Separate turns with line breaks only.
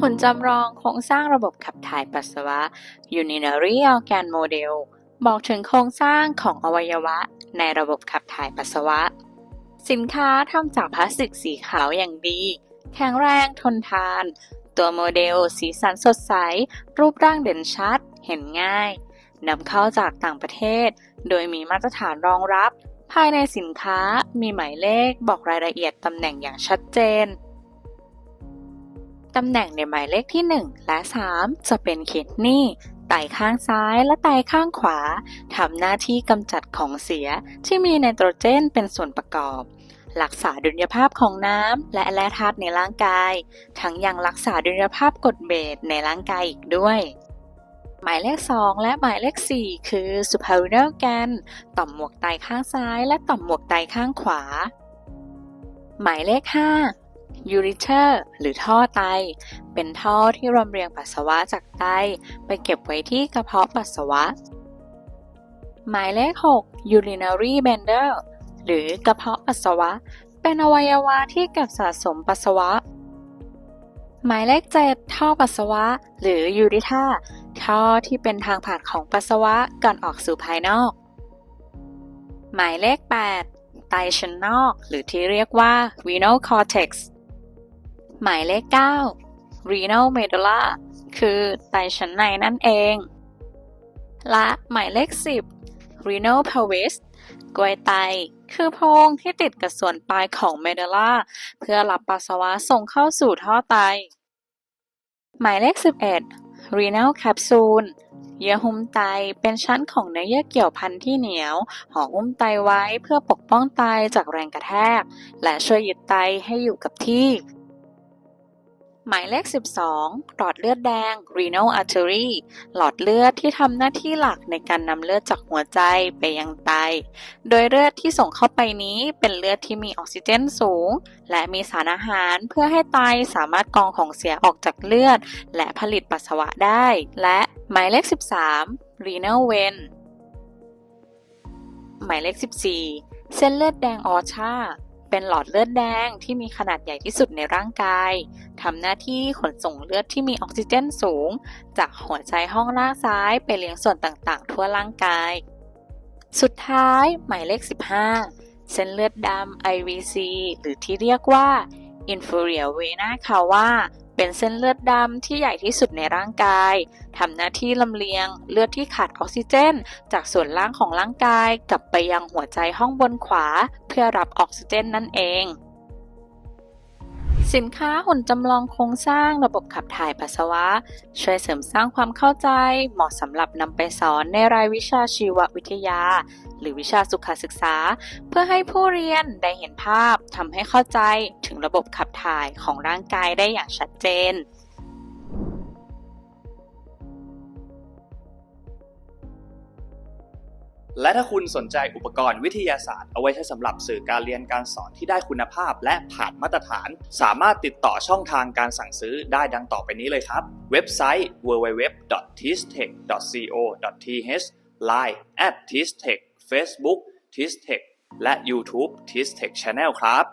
หุ่นจำลองโครงสร้างระบบขับถ่ายปัสสาวะ urinary organ model บอกถึงโครงสร้างของอวัยวะในระบบขับถ่ายปัสสาวะ สินค้าทำจากพลาสติกสีขาวอย่างดี แข็งแรงทนทาน ตัวโมเดล สีสันสดใส รูปร่างเด่นชัด เห็นง่ายนำเข้าจากต่างประเทศ โดยมีมาตรฐานรองรับ ภายในสินค้ามีหมายเลขบอกรายละเอียดตำแหน่งอย่างชัดเจน ตำแหน่งในหมายเลขที่ 1 และ 3 จะเป็นคิดนี่ไตข้างซ้ายและไตข้างขวาทำหน้าที่กำจัดของเสียที่มีไนโตรเจนเป็นส่วนประกอบ รักษาดุลยภาพของน้ำและแร่ธาตุในร่างกาย ทั้งยังรักษาดุลยภาพกรดเบสในร่างกายอีกด้วย หมายเลข 2 และหมายเลข 4 คือ superior gan ต่อมหมวกไตข้างซ้าย และต่อมหมวกไตข้างขวา หมายเลข 5 ureter หรือท่อไต เป็นท่อที่รำเรียงปัสสาวะจากไต ไปเก็บไว้ที่กระเพาะปัสสาวะ หมายเลข 6 urinary bladder หรือกระเพาะปัสสาวะ เป็นอวัยวะที่เก็บสะสมปัสสาวะ หมายเลข 7 ท่อปัสสาวะ หรือยูริธาท่อที่เป็นทางผ่านของปัสสาวะก่อนออกสู่ภายนอก หมายเลข 8ไตชั้นนอก หรือที่เรียกว่า renal cortex หมายเลข 9 renal medulla คือไตชั้นในนั่นเอง และหมายเลข 10 renal pelvis กลวยไต คือโพรงที่ติดกับส่วนปลายของเมดูล่าเพื่อรับปัสสาวะส่งเข้าสู่ท่อไต หมายเลข 11 renal capsule เยื่อหุ้มไตเป็นชั้นของเนื้อเยื่อเกี่ยวพันที่เหนียวห่อหุ้มไตไว้เพื่อปกป้องไตจากแรงกระแทก และช่วยยึดไตให้อยู่กับที่ หมายเลข 12 หลอดเลือดแดง renal artery หลอดเลือดที่ทำหน้าที่หลักในการนำเลือดจากหัวใจไปยังไต โดยเลือดที่ส่งเข้าไปนี้เป็นเลือดที่มีออกซิเจนสูง และมีสารอาหารเพื่อให้ไตสามารถกรองของเสียออกจากเลือด และผลิตปัสสาวะได้ และหมายเลข 13 renal vein หมายเลข 14 เส้นเลือดแดงออชา เป็นหลอดเลือดแดงที่มีขนาดใหญ่ที่สุดในร่างกายทำหน้าที่ขนส่งเลือดที่มีออกซิเจนสูง จากหัวใจห้องล่างซ้ายไปเลี้ยงส่วนต่างๆ ทั่วร่างกาย สุดท้าย หมายเลข 15 เส้นเลือดดำ IVC หรือที่เรียกว่า inferior vena cava เป็นเส้นเลือดดำที่ใหญ่ที่สุดในร่างกายทำหน้าที่ลำเลียง เลือดที่ขาดออกซิเจน จากส่วนล่างของร่างกายกลับไปยังหัวใจห้องบนขวา เพื่อรับออกซิเจนนั่นเอง สินค้าหุ่นจำลองโครงสร้างระบบขับถ่ายปัสสาวะ ช่วยเสริมสร้างความเข้าใจ เหมาะสำหรับนำไปสอนในรายวิชาชีววิทยา หรือวิชาสุขศึกษา เพื่อให้ผู้เรียนได้เห็นภาพทำให้เข้าใจถึงระบบขับถ่ายของร่างกายได้อย่างชัดเจน
และถ้าคุณสนใจอุปกรณ์วิทยาศาสตร์เอาไว้ใช้สำหรับสื่อการเรียนการสอนที่ได้คุณภาพ และผ่านมาตรฐาน สามารถติดต่อช่องทางการสั่งซื้อได้ดังต่อไปนี้เลยครับ เว็บไซต์ www.tistech.co.th Line at tistech Facebook tistech และ YouTube tistech Channel ครับ